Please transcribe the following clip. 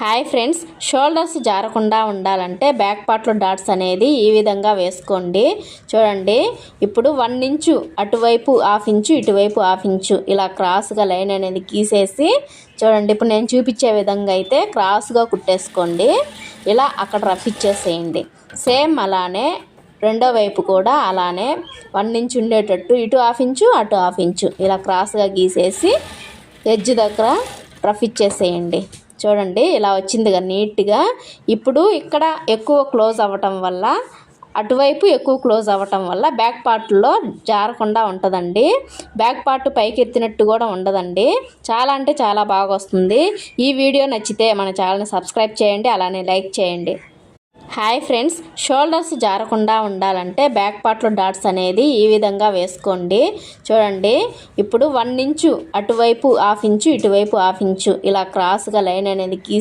Hi friends shoulders జారకుండా ఉండాలంటే back పార్ట్లో dots అనేది ఈ విధంగా వేసుకోండి. చూడండి ఇప్పుడు వన్ ఇంచు అటువైపు హాఫ్ ఇంచు ఇటువైపు హాఫ్ ఇంచు ఇలా క్రాస్గా లైన్ అనేది గీసేసి చూడండి ఇప్పుడు నేను చూపించే విధంగా అయితే క్రాస్గా కుట్టేసుకోండి. ఇలా అక్కడ రఫ్ ఇచ్చేసేయండి. సేమ్ అలానే రెండో వైపు కూడా అలానే వన్ ఇంచు ఉండేటట్టు ఇటు హాఫ్ ఇంచు అటు హాఫ్ ఇంచు ఇలా క్రాస్గా గీసేసి ఎడ్జ్ దగ్గర రఫ్ ఇచ్చేసేయండి. చూడండి ఇలా వచ్చింది కదా నీట్గా. ఇప్పుడు ఇక్కడ ఎక్కువ క్లోజ్ అవ్వటం వల్ల అటువైపు ఎక్కువ క్లోజ్ అవ్వటం వల్ల బ్యాక్ పార్ట్లో జారకుండా ఉంటుందండి. బ్యాక్ పార్ట్ పైకి ఎత్తినట్టు కూడా ఉండదండి. చాలా అంటే చాలా బాగా వస్తుంది. ఈ వీడియో నచ్చితే మన ఛానల్ని సబ్స్క్రైబ్ చేయండి అలానే లైక్ చేయండి. హాయ్ ఫ్రెండ్స్ షోల్డర్స్ జారకుండా ఉండాలంటే బ్యాక్ పార్ట్లో డాట్స్ అనేది ఈ విధంగా వేసుకోండి. చూడండి ఇప్పుడు వన్ ఇంచు అటువైపు హాఫ్ ఇంచు ఇటువైపు హాఫ్ ఇంచు ఇలా క్రాస్గా లైన్ అనేది గీ